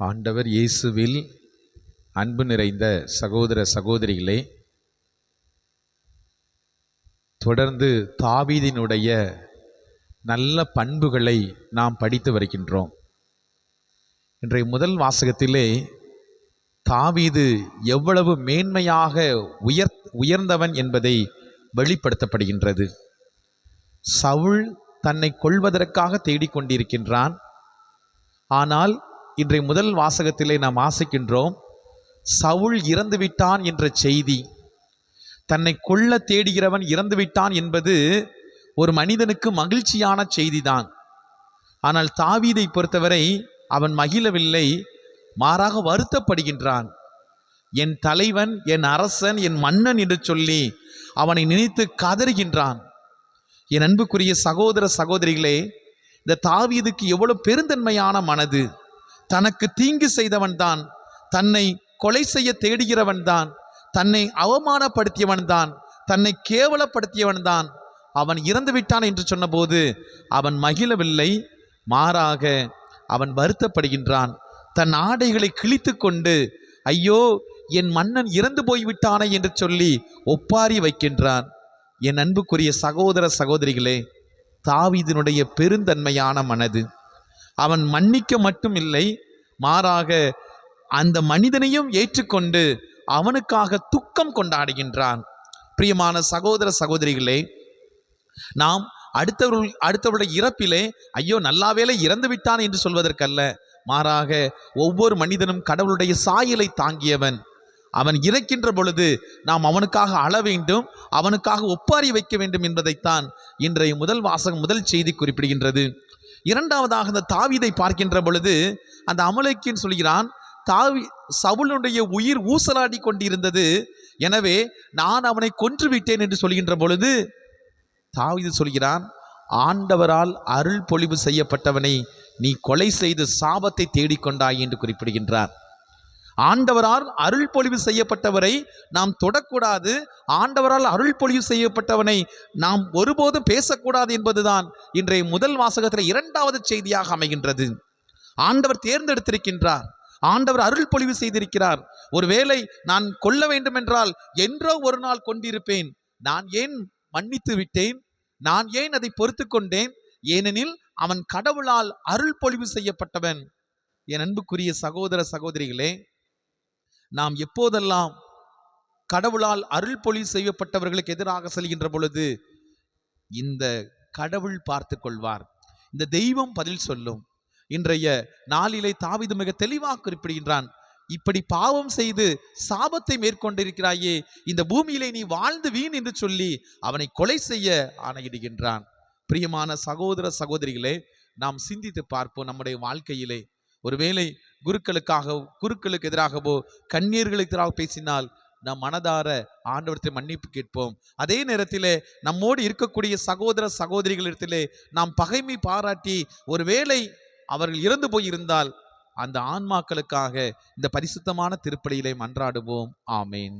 ஆண்டவர் இயேசுவில் அன்பு நிறைந்த சகோதர சகோதரிகளே தொடர்ந்து தாவீதினுடைய நல்ல பண்புகளை நாம் படித்து வருகின்றோம். இன்றைய முதல் வாசகத்திலே தாவீது எவ்வளவு மேன்மையாக உயர் உயர்ந்தவன் என்பதை வெளிப்படுத்தப்படுகின்றது. சவுள் தன்னை கொள்வதற்காக தேடிக்கொண்டிருக்கின்றான். ஆனால் இன்றைய முதல் வாசகத்திலே நாம் ஆசிக்கின்றோம் சவுல் இறந்துவிட்டான் என்ற செய்தி. தன்னை கொல்ல தேடுகிறவன் இறந்துவிட்டான் என்பது ஒரு மனிதனுக்கு மகிழ்ச்சியான செய்திதான். ஆனால் தாவீதை பொறுத்தவரை அவன் மகிழவில்லை மாறாக வருத்தப்படுகின்றான். என் தலைவன் என் அரசன் என் மன்னன் என்று சொல்லி அவனை நினைத்து கதறுகின்றான். என் அன்புக்குரிய சகோதர சகோதரிகளே இந்த தாவீதுக்கு எவ்வளவு பெருந்தன்மையான மனது. தனக்கு தீங்கு செய்தவன்தான். தன்னை கொலை செய்ய தேடுகிறவன்தான். தன்னை அவமானப்படுத்தியவன்தான். தன்னை கேவலப்படுத்தியவன்தான். அவன் இறந்து விட்டான் என்று சொன்னபோது அவன் மகிழவில்லை. மாறாக அவன் வருத்தப்படுகின்றான். தன் ஆடைகளை கிழித்து கொண்டு ஐயோ என் மன்னன் இறந்து போய்விட்டானே என்று சொல்லி ஒப்பாரி வைக்கின்றான். என் அன்புக்குரிய சகோதர சகோதரிகளே தாவிதனுடைய பெருந்தன்மையான மனது. அவன் மன்னிக்க மட்டும் இல்லை மாறாக அந்த மனிதனையும் ஏற்றுக்கொண்டு அவனுக்காக துக்கம் கொண்டாடுகின்றான். பிரியமான சகோதர சகோதரிகளே நாம் அடுத்தவர்கள் அடுத்தவருடைய இறப்பிலே ஐயோ நல்லாவேளை இறந்து விட்டான் என்று சொல்வதற்கல்ல. மாறாக ஒவ்வொரு மனிதனும் கடவுளுடைய சாயலை தாங்கியவன். அவன் இறக்கின்ற பொழுது நாம் அவனுக்காக அழ வேண்டும் அவனுக்காக ஒப்பாரி வைக்க வேண்டும் என்பதைத்தான் இன்றைய முதல் வாசகம் முதல் செய்தி குறிப்பிடுகின்றது. இரண்டாவதாக அந்த தாவிதை பார்க்கின்ற பொழுது அந்த அமலைக்கின்னு சொல்கிறான் தாவி சவுளுடைய உயிர் ஊசலாடி கொண்டிருந்தது. எனவே நான் அவனை கொன்று விட்டேன் என்று சொல்கின்ற பொழுது தாவிது சொல்கிறான் ஆண்டவரால் அருள் பொழிவு செய்யப்பட்டவனை நீ கொலை செய்து சாபத்தை தேடிக்கொண்டாய் என்று குறிப்பிடுகின்றார். ஆண்டவரால் அருள் பொழிவு செய்யப்பட்டவரை நாம் தொடக்கூடாது. ஆண்டவரால் அருள் பொழிவு செய்யப்பட்டவனை நாம் ஒருபோதும் பேசக்கூடாது என்பதுதான் இன்றைய முதல் வாசகத்தில் இரண்டாவது செய்தியாக அமைகின்றது. ஆண்டவர் தேர்ந்தெடுத்திருக்கின்றார். ஆண்டவர் அருள் பொழிவு செய்திருக்கிறார். ஒருவேளை நான் கொல்ல வேண்டுமென்றால் என்றோ ஒரு நாள் கொண்டிருப்பேன். நான் ஏன் மன்னித்து விட்டேன்? நான் ஏன் அதை பொறுத்து கொண்டேன்? ஏனெனில் அவன் கடவுளால் அருள் பொழிவு செய்யப்பட்டவன். என் அன்புக்குரிய சகோதர சகோதரிகளே நாம் எப்போதெல்லாம் கடவுளால் அருள் பொழி செய்யப்பட்டவர்களுக்கு எதிராக செல்கின்ற பொழுது இந்த கடவுள் பார்த்து கொள்வார். இந்த தெய்வம் பதில் சொல்லும். இன்றைய நாளிலே தாவிது மிக தெளிவாக குறிப்பிடுகின்றான் இப்படி பாவம் செய்து சாபத்தை மேற்கொண்டிருக்கிறாயே இந்த பூமியிலே நீ வாழ்ந்து வீண் என்று சொல்லி அவனை கொலை செய்ய ஆணையிடுகின்றான். பிரியமான சகோதர சகோதரிகளே நாம் சிந்தித்து பார்ப்போம் நம்முடைய வாழ்க்கையிலே. ஒருவேளை குருக்களுக்காக குருக்களுக்கு எதிராகவோ கண்ணீர்களுக்கு எதிராக பேசினால் நம் மனதார ஆண்டவரத்தை மன்னிப்பு கேட்போம். அதே நேரத்திலே நம்மோடு இருக்கக்கூடிய சகோதர சகோதரிகளிடத்திலே நாம் பகைமை பாராட்டி ஒருவேளை அவர்கள் இறந்து போயிருந்தால் அந்த ஆன்மாக்களுக்காக இந்த பரிசுத்தமான திருப்பலியிலே மன்றாடுவோம். ஆமேன்.